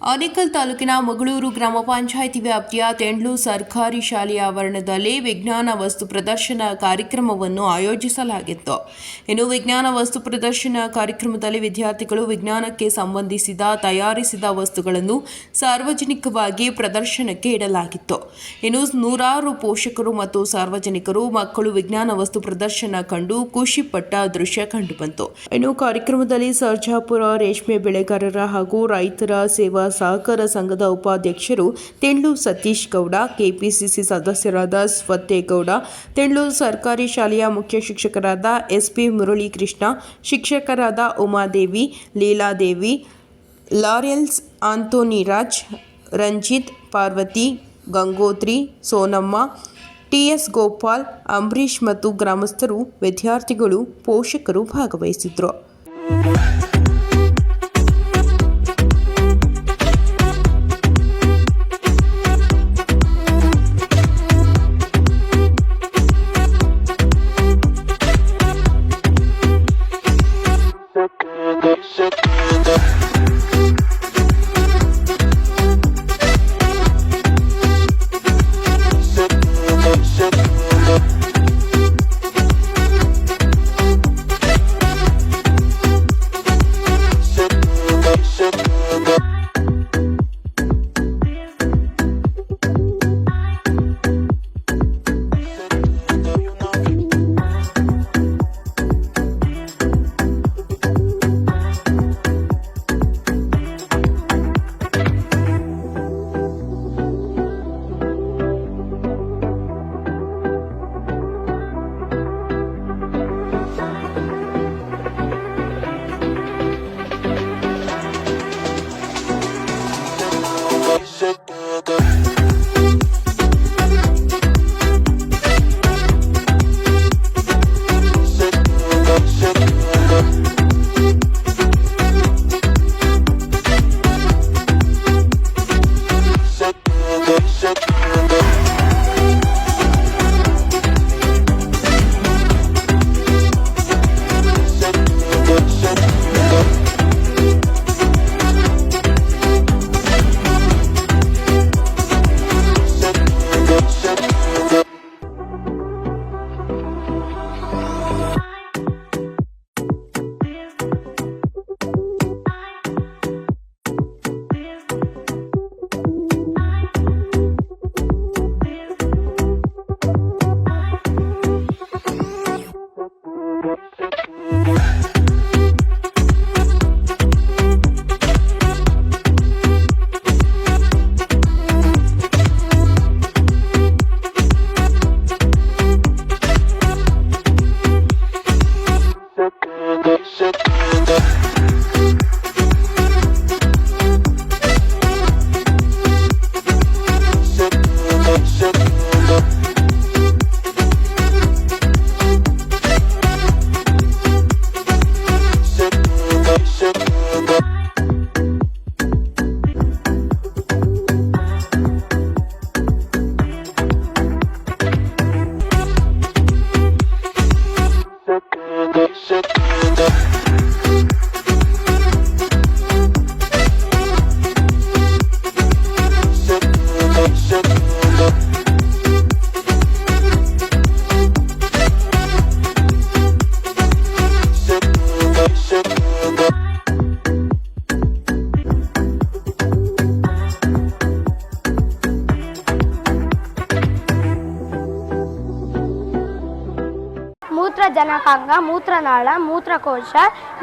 ಆನೇಕಲ್ ತಾಲೂಕಿನ ಮಗಳೂರು ಗ್ರಾಮ ಪಂಚಾಯಿತಿ ವ್ಯಾಪ್ತಿಯ ತೆಂಡ್ಲು ಸರ್ಕಾರಿ ಶಾಲೆಯ ಆವರಣದಲ್ಲಿ ವಿಜ್ಞಾನ ವಸ್ತು ಪ್ರದರ್ಶನ ಕಾರ್ಯಕ್ರಮವನ್ನು ಆಯೋಜಿಸಲಾಗಿತ್ತು. ಇನ್ನು ವಿಜ್ಞಾನ ವಸ್ತು ಪ್ರದರ್ಶನ ಕಾರ್ಯಕ್ರಮದಲ್ಲಿ ವಿದ್ಯಾರ್ಥಿಗಳು ವಿಜ್ಞಾನಕ್ಕೆ ಸಂಬಂಧಿಸಿದ, ತಯಾರಿಸಿದ ವಸ್ತುಗಳನ್ನು ಸಾರ್ವಜನಿಕವಾಗಿ ಪ್ರದರ್ಶನಕ್ಕೆ ಇಡಲಾಗಿತ್ತು. ಇನ್ನು ನೂರಾರು ಪೋಷಕರು ಮತ್ತು ಸಾರ್ವಜನಿಕರು, ಮಕ್ಕಳು ವಿಜ್ಞಾನ ವಸ್ತು ಪ್ರದರ್ಶನ ಕಂಡು ಖುಷಿಪಟ್ಟ ದೃಶ್ಯ ಕಂಡುಬಂತು. ಇನ್ನು ಕಾರ್ಯಕ್ರಮದಲ್ಲಿ ಸರ್ಜಾಪುರ, ರೇಷ್ಮೆ ಬೆಳೆಗಾರರ ಹಾಗೂ ರೈತರ ಸೇವಾ ಸಹಕಾರ ಸಂಘದ ಉಪಾಧ್ಯಕ್ಷರು ತೆಳ್ಳು ಸತೀಶ್ ಗೌಡ, ಕೆಪಿಸಿಸಿ ಸದಸ್ಯರಾದ ಸ್ವತ್ತೇಗೌಡ ತೆಂಡ್ಲು ಸರ್ಕಾರಿ ಶಾಲೆಯ ಮುಖ್ಯ ಶಿಕ್ಷಕರಾದ ಎಸ್ಪಿ ಮುರಳೀಕೃಷ್ಣ, ಶಿಕ್ಷಕರಾದ ಉಮಾದೇವಿ, ಲೀಲಾದೇವಿ ಲಾರೆಲ್ಸ್ ಆಂತೋನಿರಾಜ್ ರಂಜಿತ್ ಪಾರ್ವತಿ, ಗಂಗೋತ್ರಿ ಸೋನಮ್ಮ, ಟಿಎಸ್ ಗೋಪಾಲ್, ಅಂಬರೀಷ್ ಮತ್ತು ಗ್ರಾಮಸ್ಥರು, ವಿದ್ಯಾರ್ಥಿಗಳು, ಪೋಷಕರು ಭಾಗವಹಿಸಿದ್ರು. ಮೂತ್ರನಾಳ, ಮೂತ್ರಕೋಶ,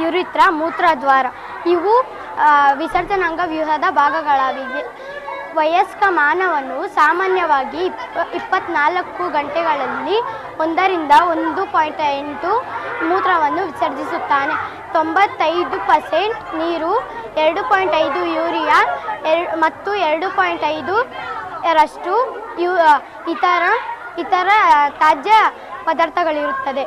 ಯುರಿತ್ರ, ಮೂತ್ರದ್ವಾರ. ಇವು ವಿಸರ್ಜನಾಂಗ ವ್ಯೂಹದ ಭಾಗಗಳಾಗಿವೆ. ವಯಸ್ಕ ಮಾನವನು ಸಾಮಾನ್ಯವಾಗಿ ಇಪ್ಪ, ಇಪ್ಪತ್ನಾಲ್ಕು ಗಂಟೆಗಳಲ್ಲಿ ಒಂದರಿಂದ ಒಂದು ಪಾಯಿಂಟ್ ಎಂಟು ಮೂತ್ರವನ್ನು ವಿಸರ್ಜಿಸುತ್ತಾನೆ. ತೊಂಬತ್ತೈದು ಪರ್ಸೆಂಟ್ ನೀರು, ಎರಡು ಪಾಯಿಂಟ್ ಐದು ಯೂರಿಯಾ ಎರ್ ಮತ್ತು ಎರಡು ಪಾಯಿಂಟ್ ಐದು ರಷ್ಟು ಯು ಇತರ ಇತರ ತ್ಯಾಜ್ಯ ಪದಾರ್ಥಗಳಿರುತ್ತದೆ.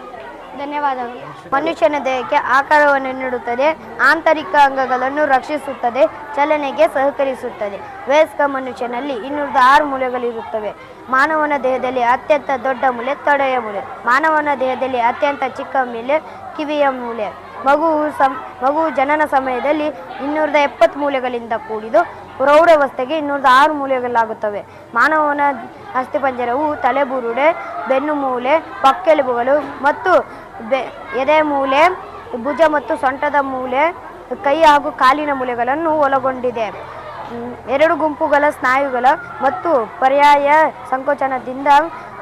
ಧನ್ಯವಾದಗಳು. ಮನುಷ್ಯನ ದೇಹಕ್ಕೆ ಆಕಾರವನ್ನು ನೀಡುತ್ತದೆ, ಆಂತರಿಕ ಅಂಗಗಳನ್ನು ರಕ್ಷಿಸುತ್ತದೆ, ಚಲನೆಗೆ ಸಹಕರಿಸುತ್ತದೆ. ವಯಸ್ಕ ಮನುಷ್ಯನಲ್ಲಿ ಇನ್ನೂರದ ಆರು ಮೂಲೆಗಳಿರುತ್ತವೆ. ಮಾನವನ ದೇಹದಲ್ಲಿ ಅತ್ಯಂತ ದೊಡ್ಡ ಮೂಲೆ ತೊಡೆಯ ಮೂಲೆ. ಮಾನವನ ದೇಹದಲ್ಲಿ ಅತ್ಯಂತ ಚಿಕ್ಕ ಮೂಲೆ ಕಿವಿಯ ಮೂಲೆ. ಮಗುವು ಸಂ, ಮಗು ಜನನ ಸಮಯದಲ್ಲಿ ಇನ್ನೂರದ ಎಪ್ಪತ್ತು ಮೂಲೆಗಳಿಂದ ಕೂಡಿದು ಪ್ರೌಢವಸ್ಥೆಗೆ ಇನ್ನೂರದ ಆರು ಮೂಲೆಗಳಾಗುತ್ತವೆ. ಮಾನವನ ಅಸ್ಥಿಪಂಜರವು ತಲೆಬುರುಡೆ, ಬೆನ್ನು ಮೂಲೆ, ಪಕ್ಕೆಲುಬುಗಳು ಮತ್ತು ಬೆ ಎದೆ ಮೂಲೆ, ಭುಜ ಮತ್ತು ಸೊಂಟದ ಮೂಲೆ, ಕೈ ಹಾಗೂ ಕಾಲಿನ ಮೂಲೆಗಳನ್ನು ಒಳಗೊಂಡಿದೆ. ಎರಡು ಗುಂಪುಗಳ ಸ್ನಾಯುಗಳ ಮತ್ತು ಪರ್ಯಾಯ ಸಂಕೋಚನದಿಂದ,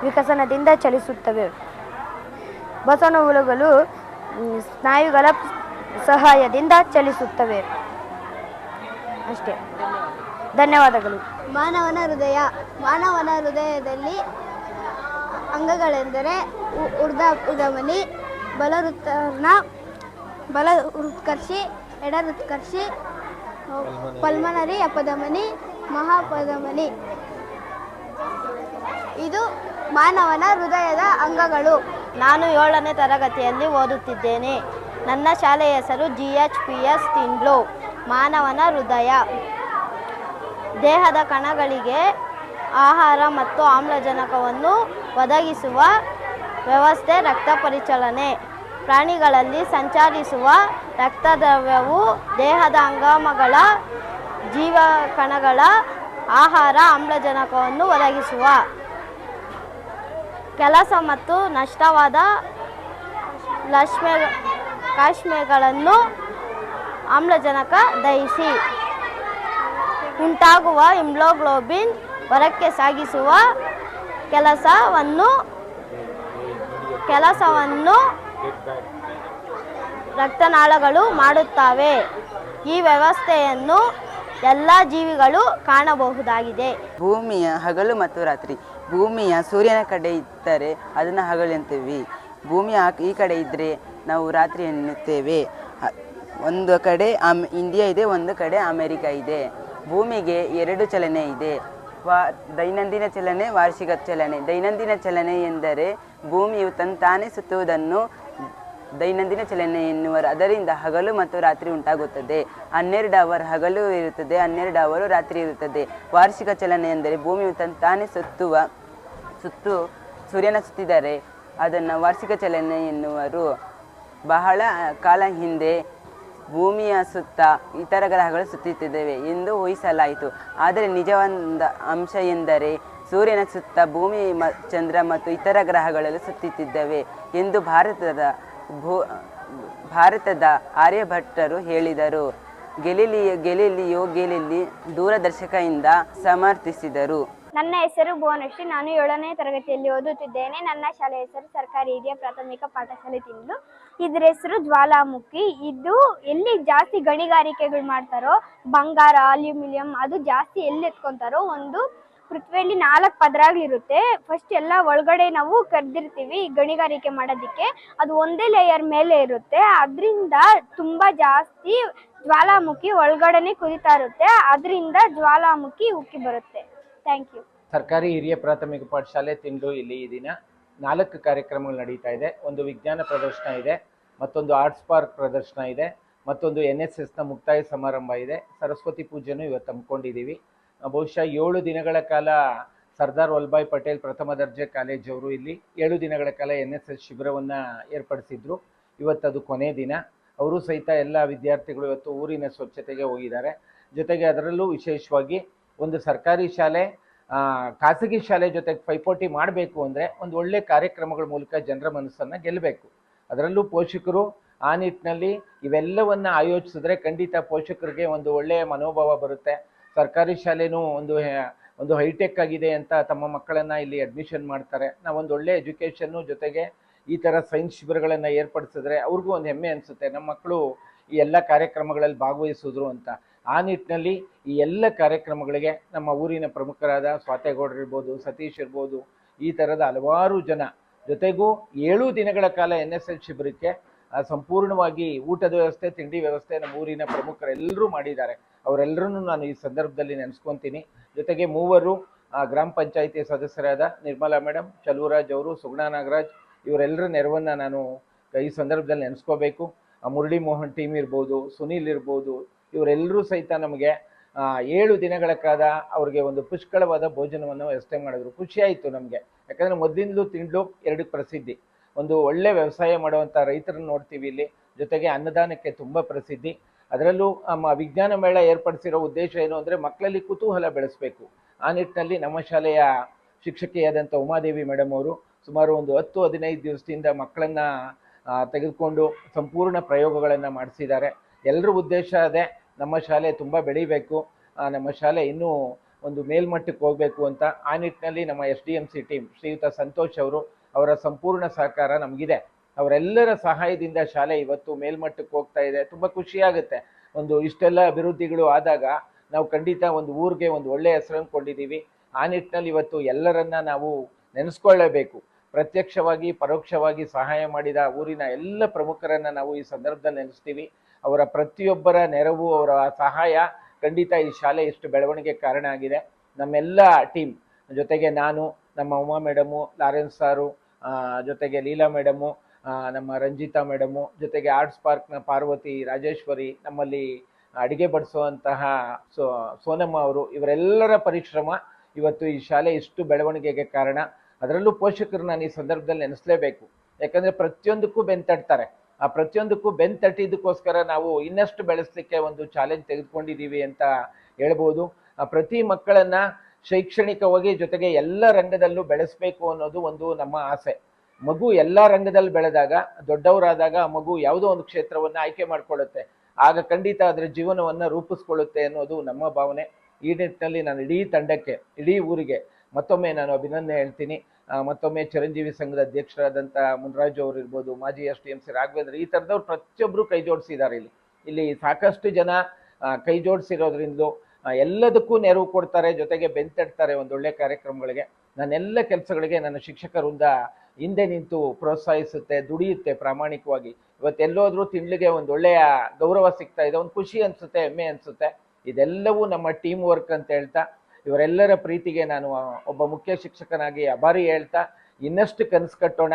ವಿಕಸನದಿಂದ ಚಲಿಸುತ್ತವೆ. ಬಸವನಹುಳುಗಳು ಹುಳುಗಳು ಸ್ನಾಯುಗಳ ಸಹಾಯದಿಂದ ಚಲಿಸುತ್ತವೆ. ಅಷ್ಟೇ. ಧನ್ಯವಾದಗಳು. ಮಾನವನ ಹೃದಯ, ಮಾನವನ ಹೃದಯದಲ್ಲಿ ಅಂಗಗಳೆಂದರೆ ಉರ್ಧ ಉದಮನಿ ಬಲ ಬಲ ವೃತ್ಕರ್ಷಿ ಎಡ ಋತ್ಕರ್ಷಿ ಪಲ್ಮನರಿ, ಅಪಧಮನಿ, ಮಹಾಪಧಮನಿ. ಇದು ಮಾನವನ ಹೃದಯದ ಅಂಗಗಳು. ನಾನು ಏಳನೇ ತರಗತಿಯಲ್ಲಿ ಓದುತ್ತಿದ್ದೇನೆ. ನನ್ನ ಶಾಲೆಯ ಹೆಸರು G H P S Tindlu. ಮಾನವನ ಹೃದಯ. ದೇಹದ ಕಣಗಳಿಗೆ ಆಹಾರ ಮತ್ತು ಆಮ್ಲಜನಕವನ್ನು ಒದಗಿಸುವ ವ್ಯವಸ್ಥೆ ರಕ್ತ ಪರಿಚಲನೆ. ಪ್ರಾಣಿಗಳಲ್ಲಿ ಸಂಚರಿಸುವ ರಕ್ತದ್ರವ್ಯವು ದೇಹದ ಅಂಗಮಗಳ ಜೀವ ಕಣಗಳ ಆಹಾರ ಆಮ್ಲಜನಕವನ್ನು ಒದಗಿಸುವ. ಕೆಲಸ ಮತ್ತು ನಷ್ಟವಾದ ಲಕ್ಷ್ಮೆ ಕಾಶ್ಮೆಗಳನ್ನು ಆಮ್ಲಜನಕ ದಹಿಸಿ. ಉಂಟಾಗುವ ಇಮ್ಲೋಗ್ಲೋಬಿನ್ ಹೊರಕ್ಕೆ ಸಾಗಿಸುವ ಕೆಲಸವನ್ನು ಕೆಲಸವನ್ನು ರಕ್ತನಾಳಗಳು ಮಾಡುತ್ತವೆ. ಈ ವ್ಯವಸ್ಥೆಯನ್ನು ಎಲ್ಲ ಜೀವಿಗಳು ಕಾಣಬಹುದಾಗಿದೆ. ಭೂಮಿಯ ಹಗಲು ಮತ್ತು ರಾತ್ರಿ. ಭೂಮಿಯ ಸೂರ್ಯನ ಕಡೆ ಇದ್ದರೆ ಅದನ್ನು ಹಗಲು ಎಂತೀವಿ ಭೂಮಿಯ ಈ ಕಡೆ ಇದ್ದರೆ ನಾವು ರಾತ್ರಿ ಎನ್ನುತ್ತೇವೆ. ಒಂದು ಕಡೆ ಅಮ್ ಇಂಡಿಯಾ ಇದೆ, ಒಂದು ಕಡೆ ಅಮೆರಿಕ ಇದೆ. ಭೂಮಿಗೆ ಎರಡು ಚಲನೆ ಇದೆ. ವಾ ದೈನಂದಿನ ಚಲನೆ, ವಾರ್ಷಿಕ ಚಲನೆ. ದೈನಂದಿನ ಚಲನೆ ಎಂದರೆ ಭೂಮಿಯು ತಂತಾನೇ ಸುತ್ತುವುದನ್ನು ದೈನಂದಿನ ಚಲನೆ ಎನ್ನುವರು. ಅದರಿಂದ ಹಗಲು ಮತ್ತು ರಾತ್ರಿ ಉಂಟಾಗುತ್ತದೆ. ಹನ್ನೆರಡು ಅವರ್ ಹಗಲು ಇರುತ್ತದೆ, ಹನ್ನೆರಡು ಅವರು ರಾತ್ರಿ ಇರುತ್ತದೆ. ವಾರ್ಷಿಕ ಚಲನೆ ಎಂದರೆ ಭೂಮಿಯು ತನ್ನ ತಾನೇ ಸುತ್ತುವ, ಸುತ್ತು ಸೂರ್ಯನ ಸುತ್ತಿದರೆ ಅದನ್ನು ವಾರ್ಷಿಕ ಚಲನೆ ಎನ್ನುವರು. ಬಹಳ ಕಾಲ ಹಿಂದೆ ಭೂಮಿಯ ಸುತ್ತ ಇತರ ಗ್ರಹಗಳು ಸುತ್ತುತ್ತಿದ್ದೇವೆ ಎಂದು ಊಹಿಸಲಾಯಿತು. ಆದರೆ ನಿಜವಾದ ಅಂಶ ಎಂದರೆ ಸೂರ್ಯನ ಸುತ್ತ ಭೂಮಿ ಚಂದ್ರ ಮತ್ತು ಇತರ ಗ್ರಹಗಳಲ್ಲಿ ಸುತ್ತುತ್ತಿದ್ದೇವೆ ಎಂದು ಭಾರತದ ಭೂ, ಭಾರತದ ಆರ್ಯಭಟ್ಟರು ಹೇಳಿದರು. ಗೆಲೀಲಿ ಗೆಲಿಲಿಯೋ, ಗೆಲಿಲಿ ದೂರದರ್ಶಕದಿಂದ ಸಮರ್ಥಿಸಿದರು. ನನ್ನ ಹೆಸರು ಭುವನಶ್ರೀ. ನಾನು ಏಳನೇ ತರಗತಿಯಲ್ಲಿ ಓದುತ್ತಿದ್ದೇನೆ. ನನ್ನ ಶಾಲೆ ಹೆಸರು ಸರ್ಕಾರಿ ಹಿರಿಯ ಪ್ರಾಥಮಿಕ ಪಾಠಶಾಲೆ ತಿಂದು ಇದ್ರ ಹೆಸರು ಜ್ವಾಲಾಮುಖಿ. ಇದು ಎಲ್ಲಿ ಜಾಸ್ತಿ ಗಣಿಗಾರಿಕೆಗಳು ಮಾಡ್ತಾರೋ, ಬಂಗಾರ, ಅಲ್ಯೂಮಿನಿಯಂ ಅದು ಜಾಸ್ತಿ ಎಲ್ಲಿ ಎತ್ಕೊಂತಾರೋ ಒಂದು ಪೃಥ್ವಿಯಲ್ಲಿ ನಾಲ್ಕು ಪದರಗಳಿರುತ್ತೆ ಫಸ್ಟ್ ಎಲ್ಲ ಒಳಗಡೆ ನಾವು ಕರೆದಿರ್ತೀವಿ ಗಣಿಗಾರಿಕೆ ಮಾಡೋದಕ್ಕೆ. ಅದು ಒಂದೇ ಲೇಯರ್ ಮೇಲೆ ಇರುತ್ತೆ. ಅದರಿಂದ ತುಂಬ ಜಾಸ್ತಿ ಜ್ವಾಲಾಮುಖಿ ಒಳಗಡೆನೆ ಕುದಿತಾ ಇರುತ್ತೆ. ಅದರಿಂದ ಜ್ವಾಲಾಮುಖಿ ಉಕ್ಕಿ ಬರುತ್ತೆ. ಥ್ಯಾಂಕ್ ಯು ಸರ್ಕಾರಿ ಹಿರಿಯ ಪ್ರಾಥಮಿಕ ಪಾಠಶಾಲೆ ತಿಂಡು ಇಲ್ಲಿ ದಿನ ನಾಲ್ಕು ಕಾರ್ಯಕ್ರಮಗಳು ನಡೀತಾ ಇದೆ. ಒಂದು ವಿಜ್ಞಾನ ಪ್ರದರ್ಶನ ಇದೆ, ಮತ್ತೊಂದು ಆರ್ಟ್ಸ್ ಪಾರ್ಕ್ ಪ್ರದರ್ಶನ ಇದೆ, ಮತ್ತೊಂದು ಎನ್ ಎಸ್ ಎಸ್ನ ಮುಕ್ತಾಯ ಸಮಾರಂಭ ಇದೆ. ಸರಸ್ವತಿ ಪೂಜೆನೂ ಇವತ್ತು ಹಮ್ಮಿಕೊಂಡಿದ್ದೀವಿ. ಬಹುಶಃ ಏಳು ದಿನಗಳ ಕಾಲ ಸರ್ದಾರ್ ವಲ್ಲಭಾಯ್ ಪಟೇಲ್ ಪ್ರಥಮ ದರ್ಜೆ ಕಾಲೇಜವರು ಇಲ್ಲಿ ಏಳು ದಿನಗಳ ಕಾಲ ಎನ್ ಎಸ್ ಎಸ್ ಶಿಬಿರವನ್ನು ಏರ್ಪಡಿಸಿದ್ರು. ಇವತ್ತು ಅದು ಕೊನೆ ದಿನ. ಅವರು ಸಹಿತ ಎಲ್ಲ ವಿದ್ಯಾರ್ಥಿಗಳು ಇವತ್ತು ಊರಿನ ಸ್ವಚ್ಛತೆಗೆ ಹೋಗಿದ್ದಾರೆ. ಜೊತೆಗೆ ಅದರಲ್ಲೂ ವಿಶೇಷವಾಗಿ ಒಂದು ಸರ್ಕಾರಿ ಶಾಲೆ ಖಾಸಗಿ ಶಾಲೆ ಜೊತೆಗೆ ಪೈಪೋಟಿ ಮಾಡಬೇಕು ಅಂದರೆ ಒಂದು ಒಳ್ಳೆ ಕಾರ್ಯಕ್ರಮಗಳ ಮೂಲಕ ಜನರ ಮನಸ್ಸನ್ನು ಗೆಲ್ಲಬೇಕು ಅದರಲ್ಲೂ ಪೋಷಕರು ಆ ನಿಟ್ಟಿನಲ್ಲಿ ಇವೆಲ್ಲವನ್ನು ಆಯೋಜಿಸಿದ್ರೆ ಖಂಡಿತ ಪೋಷಕರಿಗೆ ಒಂದು ಒಳ್ಳೆಯ ಮನೋಭಾವ ಬರುತ್ತೆ. ಸರ್ಕಾರಿ ಶಾಲೆನೂ ಒಂದು ಒಂದು ಹೈಟೆಕ್ ಆಗಿದೆ ಅಂತ ತಮ್ಮ ಮಕ್ಕಳನ್ನು ಇಲ್ಲಿ ಅಡ್ಮಿಷನ್ ಮಾಡ್ತಾರೆ. ನಾವೊಂದು ಒಳ್ಳೆ ಎಜುಕೇಷನ್ನು ಜೊತೆಗೆ ಈ ಥರ ಸೈನ್ಸ್ ಶಿಬಿರಗಳನ್ನು ಏರ್ಪಡಿಸಿದ್ರೆ ಅವ್ರಿಗೂ ಒಂದು ಹೆಮ್ಮೆ ಅನಿಸುತ್ತೆ. ನಮ್ಮ ಮಕ್ಕಳು ಈ ಎಲ್ಲ ಕಾರ್ಯಕ್ರಮಗಳಲ್ಲಿ ಭಾಗವಹಿಸಿದ್ರು ಅಂತ. ಆ ನಿಟ್ಟಿನಲ್ಲಿ ಈ ಎಲ್ಲ ಕಾರ್ಯಕ್ರಮಗಳಿಗೆ ನಮ್ಮ ಊರಿನ ಪ್ರಮುಖರಾದ ಸ್ವಾತೇಗೌಡರು ಇರ್ಬೋದು, ಸತೀಶ್ ಇರ್ಬೋದು, ಈ ಥರದ ಹಲವಾರು ಜನ ಜೊತೆಗೂ ಏಳು ದಿನಗಳ ಕಾಲ ಎನ್ ಎಸ್ ಎಲ್ ಶಿಬಿರಕ್ಕೆ ಸಂಪೂರ್ಣವಾಗಿ ಊಟದ ವ್ಯವಸ್ಥೆ, ತಿಂಡಿ ವ್ಯವಸ್ಥೆ ನಮ್ಮ ಊರಿನ ಪ್ರಮುಖರೆಲ್ಲರೂ ಮಾಡಿದ್ದಾರೆ. ಅವರೆಲ್ಲರನ್ನೂ ನಾನು ಈ ಸಂದರ್ಭದಲ್ಲಿ ನೆನೆಸ್ಕೊತೀನಿ. ಜೊತೆಗೆ ಮೂವರು ಗ್ರಾಮ ಪಂಚಾಯಿತಿ ಸದಸ್ಯರಾದ ನಿರ್ಮಲಾ ಮೇಡಮ್ ಚಲುವರಾಜ್ ಅವರು ಸುಗುಣಾ ನಾಗರಾಜ್, ಇವರೆಲ್ಲರ ನೆರವನ್ನು ನಾನು ಈ ಸಂದರ್ಭದಲ್ಲಿ ನೆನೆಸ್ಕೋಬೇಕು. ಮುರಳಿ ಮೋಹನ್ ಟೀಮ್ ಇರ್ಬೋದು, ಸುನೀಲ್ ಇರ್ಬೋದು ಇವರೆಲ್ಲರೂ ಸಹಿತ ನಮಗೆ ಏಳು ದಿನಗಳ ಕಾಲ ಅವ್ರಿಗೆ ಒಂದು ಪುಷ್ಕಳವಾದ ಭೋಜನವನ್ನು ವ್ಯವಸ್ಥೆ ಮಾಡಿದ್ರು. ಖುಷಿ ಆಯಿತು ನಮಗೆ. ಯಾಕಂದರೆ ಮೊದಲಿಂದಲೂ ತಿಂಡ್ಲು ಎರಡಕ್ಕೆ ಪ್ರಸಿದ್ಧಿ. ಒಂದು ಒಳ್ಳೆ ವ್ಯವಸಾಯ ಮಾಡುವಂಥ ರೈತರನ್ನು ನೋಡ್ತೀವಿ ಇಲ್ಲಿ. ಜೊತೆಗೆ ಅನ್ನದಾನಕ್ಕೆ ತುಂಬ ಪ್ರಸಿದ್ಧಿ. ಅದರಲ್ಲೂ ನಮ್ಮ ವಿಜ್ಞಾನ ಮೇಳ ಏರ್ಪಡಿಸಿರೋ ಉದ್ದೇಶ ಏನು ಅಂದರೆ ಮಕ್ಕಳಲ್ಲಿ ಕುತೂಹಲ ಬೆಳೆಸಬೇಕು. ಆ ನಿಟ್ಟಿನಲ್ಲಿ ನಮ್ಮ ಶಾಲೆಯ ಶಿಕ್ಷಕಿಯಾದಂಥ ಉಮಾದೇವಿ ಮೇಡಮ್ ಅವರು ಸುಮಾರು ಒಂದು ಹತ್ತು ಹದಿನೈದು ದಿವಸದಿಂದ ಮಕ್ಕಳನ್ನ ತೆಗೆದುಕೊಂಡು ಸಂಪೂರ್ಣ ಪ್ರಯೋಗಗಳನ್ನು ಮಾಡಿಸಿದ್ದಾರೆ. ಎಲ್ಲರ ಉದ್ದೇಶ ಅದೇ. ನಮ್ಮ ಶಾಲೆ ತುಂಬ ಬೆಳಿಬೇಕು. ನಮ್ಮ ಶಾಲೆ ಇನ್ನೂ ಒಂದು ಮೇಲ್ಮಟ್ಟಕ್ಕೆ ಹೋಗಬೇಕು ಅಂತ ಆ ನಿಟ್ಟಿನಲ್ಲಿ ನಮ್ಮ S D M C team Shriyut Santosh ಅವರು ಅವರ ಸಂಪೂರ್ಣ ಸಹಕಾರ ನಮಗಿದೆ. ಅವರೆಲ್ಲರ ಸಹಾಯದಿಂದ ಶಾಲೆ ಇವತ್ತು ಮೇಲ್ಮಟ್ಟಕ್ಕೆ ಹೋಗ್ತಾ ಇದೆ. ತುಂಬ ಖುಷಿಯಾಗುತ್ತೆ. ಒಂದು ಇಷ್ಟೆಲ್ಲ ಅಭಿವೃದ್ಧಿಗಳು ಆದಾಗ ನಾವು ಖಂಡಿತ ಒಂದು ಊರಿಗೆ ಒಂದು ಒಳ್ಳೆಯ ಹೆಸರನ್ನು ಕೊಂಡಿದ್ದೀವಿ. ಆ ನಿಟ್ಟಿನಲ್ಲಿ ಇವತ್ತು ಎಲ್ಲರನ್ನ ನಾವು ನೆನೆಸ್ಕೊಳ್ಳಬೇಕು. ಪ್ರತ್ಯಕ್ಷವಾಗಿ, ಪರೋಕ್ಷವಾಗಿ ಸಹಾಯ ಮಾಡಿದ ಊರಿನ ಎಲ್ಲ ಪ್ರಮುಖರನ್ನ ನಾವು ಈ ಸಂದರ್ಭದಲ್ಲಿ ನೆನೆಸ್ತೀವಿ. ಅವರ ಪ್ರತಿಯೊಬ್ಬರ ನೆರವು, ಅವರ ಸಹಾಯ ಖಂಡಿತ ಈ ಶಾಲೆ ಇಷ್ಟು ಬೆಳವಣಿಗೆ ಕಾರಣ ಆಗಿದೆ. ನಮ್ಮೆಲ್ಲ ಟೀಮ್ ಜೊತೆಗೆ ನಾನು, ನಮ್ಮ ಉಮಾ ಮೇಡಮು, ಲಾರೆನ್ಸ್ ಸಾರು ಜೊತೆಗೆ ಲೀಲಾ ಮೇಡಮು ನಮ್ಮ ರಂಜಿತಾ ಮೇಡಮು, ಜೊತೆಗೆ ಆರ್ಟ್ಸ್ ಪಾರ್ಕ್ನ ಪಾರ್ವತಿ ರಾಜೇಶ್ವರಿ, ನಮ್ಮಲ್ಲಿ ಅಡಿಗೆ ಬಡಿಸುವಂತಹ ಸೋ, ಸೋನಮ್ಮ ಅವರು, ಇವರೆಲ್ಲರ ಪರಿಶ್ರಮ ಇವತ್ತು ಈ ಶಾಲೆ ಇಷ್ಟು ಬೆಳವಣಿಗೆಗೆ ಕಾರಣ. ಅದರಲ್ಲೂ ಪೋಷಕರು ನಾನು ಈ ಸಂದರ್ಭದಲ್ಲಿ ನೆನೆಸಲೇಬೇಕು. ಯಾಕಂದ್ರೆ ಪ್ರತಿಯೊಂದಕ್ಕೂ ಬೆಂತಟ್ತಾರೆ ಆ ಪ್ರತಿಯೊಂದಕ್ಕೂ ಬೆನ್ ತಟ್ಟಿದ್ದಕ್ಕೋಸ್ಕರ ನಾವು ಇನ್ನಷ್ಟು ಬೆಳೆಸಲಿಕ್ಕೆ ಒಂದು ಚಾಲೆಂಜ್ ತೆಗೆದುಕೊಂಡಿದ್ದೀವಿ ಅಂತ ಹೇಳ್ಬೋದು. ಪ್ರತಿ ಮಕ್ಕಳನ್ನ ಶೈಕ್ಷಣಿಕವಾಗಿ ಜೊತೆಗೆ ಎಲ್ಲ ರಂಗದಲ್ಲೂ ಬೆಳೆಸಬೇಕು ಅನ್ನೋದು ಒಂದು ನಮ್ಮ ಆಸೆ. ಮಗು ಎಲ್ಲ ರಂಗದಲ್ಲಿ ಬೆಳೆದಾಗ, ದೊಡ್ಡವರಾದಾಗ ಮಗು ಯಾವುದೋ ಒಂದು ಕ್ಷೇತ್ರವನ್ನು ಆಯ್ಕೆ ಮಾಡಿಕೊಳ್ಳುತ್ತೆ. ಆಗ ಖಂಡಿತ ಅದರ ಜೀವನವನ್ನು ರೂಪಿಸ್ಕೊಳ್ಳುತ್ತೆ ಅನ್ನೋದು ನಮ್ಮ ಭಾವನೆ. ಈ ನಿಟ್ಟಿನಲ್ಲಿ ನಾನು ಇಡೀ ತಂಡಕ್ಕೆ, ಇಡೀ ಊರಿಗೆ ಮತ್ತೊಮ್ಮೆ ನಾನು ಅಭಿನಂದನೆ ಹೇಳ್ತೀನಿ. ಮತ್ತೊಮ್ಮೆ ಚಿರಂಜೀವಿ ಸಂಘದ ಅಧ್ಯಕ್ಷರಾದಂಥ ಮುನರಾಜು ಅವರು ಇರ್ಬೋದು, ಮಾಜಿ S D M C Raghavendra, ಈ ಥರದವ್ರು ಪ್ರತಿಯೊಬ್ಬರು ಕೈ ಜೋಡಿಸಿದ್ದಾರೆ ಇಲ್ಲಿ. ಇಲ್ಲಿ ಸಾಕಷ್ಟು ಜನ ಕೈ ಜೋಡಿಸಿರೋದ್ರಿಂದಲೂ ಎಲ್ಲದಕ್ಕೂ ನೆರವು ಕೊಡ್ತಾರೆ, ಜೊತೆಗೆ ಬೆಂತಡ್ತಾರೆ ಒಂದೊಳ್ಳೆ ಕಾರ್ಯಕ್ರಮಗಳಿಗೆ. ನನ್ನೆಲ್ಲ ಕೆಲಸಗಳಿಗೆ ನನ್ನ ಶಿಕ್ಷಕರಿಂದ ಹಿಂದೆ ನಿಂತು ಪ್ರೋತ್ಸಾಹಿಸುತ್ತೆ, ದುಡಿಯುತ್ತೆ ಪ್ರಾಮಾಣಿಕವಾಗಿ. ಇವತ್ತೆಲ್ಲೋದ್ರೂ ತಿಂಗಳಿಗೆ ಒಂದು ಒಳ್ಳೆಯ ಗೌರವ ಸಿಗ್ತಾ ಇದೆ, ಒಂದು ಖುಷಿ ಅನ್ಸುತ್ತೆ, ಹೆಮ್ಮೆ ಅನ್ಸುತ್ತೆ. ಇದೆಲ್ಲವೂ ನಮ್ಮ ಟೀಮ್ ವರ್ಕ್ ಅಂತ ಹೇಳ್ತಾ ಇವರೆಲ್ಲರ ಪ್ರೀತಿಗೆ ನಾನು ಒಬ್ಬ ಮುಖ್ಯ ಶಿಕ್ಷಕನಾಗಿ ಅಭಾರಿ ಹೇಳ್ತಾ, ಇನ್ನಷ್ಟು ಕನಸು ಕಟ್ಟೋಣ,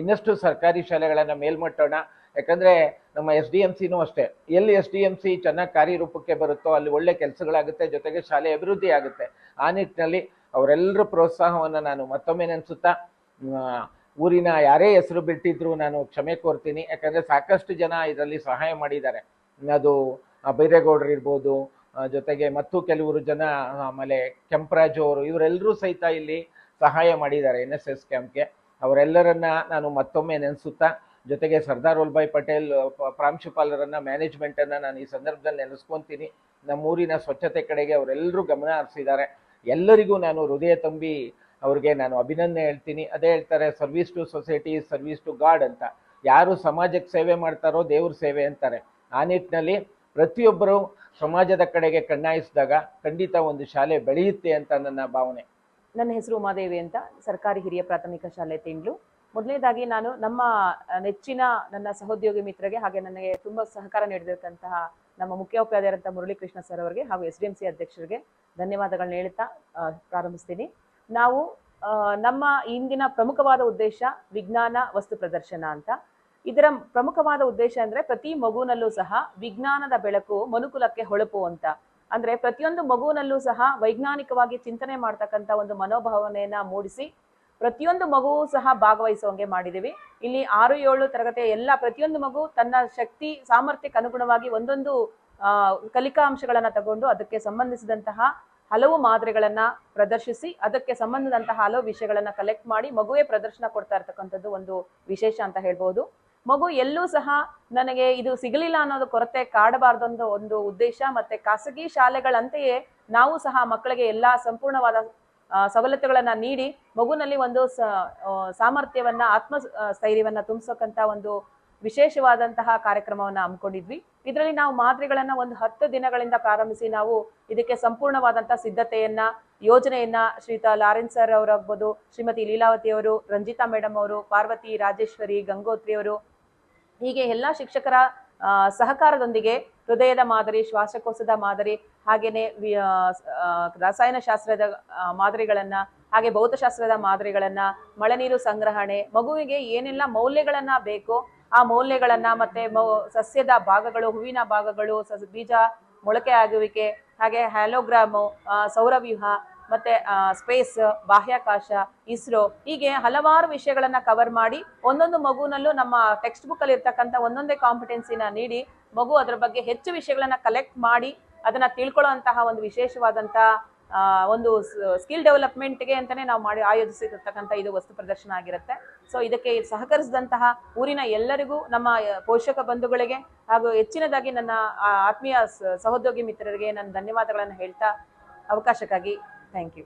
ಇನ್ನಷ್ಟು ಸರ್ಕಾರಿ ಶಾಲೆಗಳನ್ನು ಮೇಲ್ಮಟ್ಟೋಣ. ಯಾಕಂದರೆ ನಮ್ಮ ಎಸ್ ಡಿ ಎಂ ಸಿನೂ ಅಷ್ಟೇ. ಎಲ್ಲಿ ಎಸ್ ಡಿ ಎಂ ಸಿ ಚೆನ್ನಾಗಿ ಕಾರ್ಯರೂಪಕ್ಕೆ ಬರುತ್ತೋ ಅಲ್ಲಿ ಒಳ್ಳೆ ಕೆಲಸಗಳಾಗುತ್ತೆ, ಜೊತೆಗೆ ಶಾಲೆ ಅಭಿವೃದ್ಧಿ ಆಗುತ್ತೆ. ಆ ನಿಟ್ಟಿನಲ್ಲಿ ಅವರೆಲ್ಲರ ಪ್ರೋತ್ಸಾಹವನ್ನು ನಾನು ಮತ್ತೊಮ್ಮೆ ನೆನೆಸುತ್ತಾ ಊರಿನ ಯಾರೇ ಹೆಸರು ಬಿಟ್ಟಿದ್ರು ನಾನು ಕ್ಷಮೆ ಕೋರ್ತೀನಿ. ಯಾಕಂದರೆ ಸಾಕಷ್ಟು ಜನ ಇದರಲ್ಲಿ ಸಹಾಯ ಮಾಡಿದ್ದಾರೆ. ಅದು ಬೈರೇಗೌಡರು ಇರ್ಬೋದು ಜೊತೆಗೆ ಮತ್ತು ಕೆಲವರು ಜನ ಆಮೇಲೆ ಕೆಂಪರಾಜು ಅವರು, ಇವರೆಲ್ಲರೂ ಸಹಿತ ಇಲ್ಲಿ ಸಹಾಯ ಮಾಡಿದ್ದಾರೆ ಎನ್ ಎಸ್ ಎಸ್ ಕ್ಯಾಂಪ್ಗೆ. ಅವರೆಲ್ಲರನ್ನ ನಾನು ಮತ್ತೊಮ್ಮೆ ನೆನೆಸುತ್ತಾ, ಜೊತೆಗೆ ಸರ್ದಾರ್ ವಲ್ಲಭಾಯ್ ಪಟೇಲ್ ಪ್ರಾಂಶುಪಾಲರನ್ನ ಪ್ರಾಂಶುಪಾಲರನ್ನ, ಮ್ಯಾನೇಜ್ಮೆಂಟನ್ನು ನಾನು ಈ ಸಂದರ್ಭದಲ್ಲಿ ನೆನೆಸ್ಕೊಂತೀನಿ. ನಮ್ಮೂರಿನ ಸ್ವಚ್ಛತೆ ಕಡೆಗೆ ಅವರೆಲ್ಲರೂ ಗಮನ ಹರಿಸಿದ್ದಾರೆ. ಎಲ್ಲರಿಗೂ ನಾನು ಹೃದಯ ತುಂಬಿ ಅವ್ರಿಗೆ ನಾನು ಅಭಿನಂದನೆ ಹೇಳ್ತೀನಿ. ಅದೇ ಹೇಳ್ತಾರೆ, service to society service to God ಅಂತ. ಯಾರು ಸಮಾಜಕ್ಕೆ ಸೇವೆ ಮಾಡ್ತಾರೋ ದೇವ್ರ ಸೇವೆ ಅಂತಾರೆ. ಆ ನಿಟ್ಟಿನಲ್ಲಿ ಪ್ರತಿಯೊಬ್ಬರು ಸಮಾಜದ ಕಡೆಗೆ ಕಣ್ಣಾಯಿಸಿದಾಗ ಖಂಡಿತ ಒಂದು ಶಾಲೆ ಬೆಳೆಯುತ್ತೆ ಅಂತ ನನ್ನ ಭಾವನೆ. ನನ್ನ ಹೆಸರು ಉಮಾದೇವಿ ಅಂತ, ಸರ್ಕಾರಿ ಹಿರಿಯ ಪ್ರಾಥಮಿಕ ಶಾಲೆ ತಿಂಡ್ಲು. ಮೊದಲನೇದಾಗಿ ನಾನು ನಮ್ಮ ನೆಚ್ಚಿನ ನನ್ನ ಸಹೋದ್ಯೋಗಿ ಮಿತ್ರಗೆ ಹಾಗೆ ನನಗೆ ತುಂಬ ಸಹಕಾರ ನೀಡಿದಂತಹ ನಮ್ಮ ಮುಖ್ಯೋಪಾಧ್ಯಾಯರಂತ ಮುರಳೀಕೃಷ್ಣ ಸರ್ ಅವರಿಗೆ ಹಾಗೂ ಎಸ್ ಡಿ ಎಂ ಸಿ ಅಧ್ಯಕ್ಷರಿಗೆ ಧನ್ಯವಾದಗಳನ್ನ ಹೇಳ್ತಾ ಪ್ರಾರಂಭಿಸ್ತೀನಿ. ನಾವು ನಮ್ಮ ಇಂದಿನ ಪ್ರಮುಖವಾದ ಉದ್ದೇಶ ವಿಜ್ಞಾನ, ವಸ್ತು ಪ್ರದರ್ಶನ ಅಂತ. ಇದರ ಪ್ರಮುಖವಾದ ಉದ್ದೇಶ ಅಂದ್ರೆ ಪ್ರತಿ ಮಗುನಲ್ಲೂ ಸಹ ವಿಜ್ಞಾನದ ಬೆಳಕು ಮನುಕುಲಕ್ಕೆ ಹೊಳಪು ಅಂತ. ಅಂದ್ರೆ ಪ್ರತಿಯೊಂದು ಮಗುವಿನಲ್ಲೂ ಸಹ ವೈಜ್ಞಾನಿಕವಾಗಿ ಚಿಂತನೆ ಮಾಡ್ತಕ್ಕಂಥ ಒಂದು ಮನೋಭಾವನೆಯನ್ನ ಮೂಡಿಸಿ ಪ್ರತಿಯೊಂದು ಮಗುವೂ ಸಹ ಭಾಗವಹಿಸುವಂಗೆ ಮಾಡಿದ್ದೀವಿ. ಇಲ್ಲಿ ಆರು ಏಳು ತರಗತಿಯ ಎಲ್ಲ ಪ್ರತಿಯೊಂದು ಮಗು ತನ್ನ ಶಕ್ತಿ, ಸಾಮರ್ಥ್ಯಕ್ಕೆ ಅನುಗುಣವಾಗಿ ಒಂದೊಂದು ಕಲಿಕಾ ಅಂಶಗಳನ್ನ ತಗೊಂಡು ಅದಕ್ಕೆ ಸಂಬಂಧಿಸಿದಂತಹ ಹಲವು ಮಾದರಿಗಳನ್ನ ಪ್ರದರ್ಶಿಸಿ ಅದಕ್ಕೆ ಸಂಬಂಧದಂತಹ ಹಲವು ವಿಷಯಗಳನ್ನ ಕಲೆಕ್ಟ್ ಮಾಡಿ ಮಗುವೇ ಪ್ರದರ್ಶನ ಕೊಡ್ತಾ ಇರ್ತಕ್ಕಂಥದ್ದು ಒಂದು ವಿಶೇಷ ಅಂತ ಹೇಳ್ಬೋದು. ಮಗು ಎಲ್ಲೂ ಸಹ ನನಗೆ ಇದು ಸಿಗಲಿಲ್ಲ ಅನ್ನೋದು ಕೊರತೆ ಕಾಡಬಾರ್ದು ಒಂದು ಉದ್ದೇಶ ಮತ್ತೆ ಖಾಸಗಿ ಶಾಲೆಗಳಂತೆಯೇ ನಾವು ಸಹ ಮಕ್ಕಳಿಗೆ ಎಲ್ಲಾ ಸಂಪೂರ್ಣವಾದ ಸವಲತ್ತುಗಳನ್ನ ನೀಡಿ ಮಗುನಲ್ಲಿ ಒಂದು ಸಾಮರ್ಥ್ಯವನ್ನ, ಆತ್ಮ ಸ್ಥೈರ್ಯವನ್ನ ತುಂಬಿಸೋಕಂತ ಒಂದು ವಿಶೇಷವಾದಂತಹ ಕಾರ್ಯಕ್ರಮವನ್ನ ಹಮ್ಮಿಕೊಂಡಿದ್ವಿ. ಇದರಲ್ಲಿ ನಾವು ಮಾದರಿಗಳನ್ನ ಒಂದು ಹತ್ತು ದಿನಗಳಿಂದ ಪ್ರಾರಂಭಿಸಿ ನಾವು ಇದಕ್ಕೆ ಸಂಪೂರ್ಣವಾದಂತಹ ಸಿದ್ಧತೆಯನ್ನ, ಯೋಜನೆಯನ್ನ ಶ್ರೀತಾ ಲಾರೆನ್ಸ್ ಸರ್ ಅವರಾಗ್ಬೋದು, ಶ್ರೀಮತಿ ಲೀಲಾವತಿ ಅವರು ರಂಜಿತಾ ಮೇಡಮ್ ಅವರು, ಪಾರ್ವತಿ ರಾಜೇಶ್ವರಿ ಗಂಗೋತ್ರಿ ಅವರು ಹೀಗೆ ಎಲ್ಲ ಶಿಕ್ಷಕರ ಸಹಕಾರದೊಂದಿಗೆ ಹೃದಯದ ಮಾದರಿ, ಶ್ವಾಸಕೋಶದ ಮಾದರಿ ಸ- ರಸಾಯನಶಾಸ್ತ್ರದ ಮಾದರಿಗಳನ್ನ, ಹಾಗೆ ಭೌತಶಾಸ್ತ್ರದ ಮಾದರಿಗಳನ್ನ, ಮಳೆ ನೀರು ಸಂಗ್ರಹಣೆ, ಮಗುವಿಗೆ ಏನೆಲ್ಲ ಮೌಲ್ಯಗಳನ್ನ ಬೇಕೋ ಆ ಮೌಲ್ಯಗಳನ್ನ ಮತ್ತೆ ಸಸ್ಯದ ಭಾಗಗಳು, ಹೂವಿನ ಭಾಗಗಳು, ಸಸ್, ಬೀಜ ಮೊಳಕೆ ಆಗುವಿಕೆ, ಹಾಗೆ ಹ್ಯಾಲೋಗ್ರಾಮು ಸೌರವ್ಯೂಹ ಮತ್ತೆ ಸ್ಪೇಸ್ ಬಾಹ್ಯಾಕಾಶ ಇಸ್ರೋ ಹೀಗೆ ಹಲವಾರು ವಿಷಯಗಳನ್ನ ಕವರ್ ಮಾಡಿ ಒಂದೊಂದು ಮಗುನಲ್ಲೂ ನಮ್ಮ ಟೆಕ್ಸ್ಟ್ ಬುಕ್ ಅಲ್ಲಿ ಇರ್ತಕ್ಕಂಥ ಒಂದೊಂದೇ ಕಾಂಪಿಟೆನ್ಸಿನ ನೀಡಿ ಮಗು ಅದರ ಬಗ್ಗೆ ಹೆಚ್ಚು ವಿಷಯಗಳನ್ನ ಕಲೆಕ್ಟ್ ಮಾಡಿ ಅದನ್ನ ತಿಳ್ಕೊಳ್ಳುವಂತಹ ಒಂದು ವಿಶೇಷವಾದಂತ ಆ, ಒಂದು ಸ್ಕಿಲ್ ಡೆವಲಪ್ಮೆಂಟ್ಗೆ ಅಂತಾನೆ ನಾವು ಮಾಡಿ ಆಯೋಜಿಸಿರ್ತಕ್ಕಂಥ ಇದು ವಸ್ತು ಪ್ರದರ್ಶನ ಆಗಿರುತ್ತೆ. ಸೊ ಇದಕ್ಕೆ ಸಹಕರಿಸಿದಂತಹ ಊರಿನ ಎಲ್ಲರಿಗೂ ನಮ್ಮ ಪೋಷಕ ಬಂಧುಗಳಿಗೆ ಹಾಗೂ ಹೆಚ್ಚಿನದಾಗಿ ನನ್ನ ಆತ್ಮೀಯ ಸಹೋದ್ಯೋಗಿ ಮಿತ್ರರಿಗೆ ನನ್ನ ಧನ್ಯವಾದಗಳನ್ನು ಹೇಳ್ತಾ ಅವಕಾಶಕ್ಕಾಗಿ ಥ್ಯಾಂಕ್ ಯು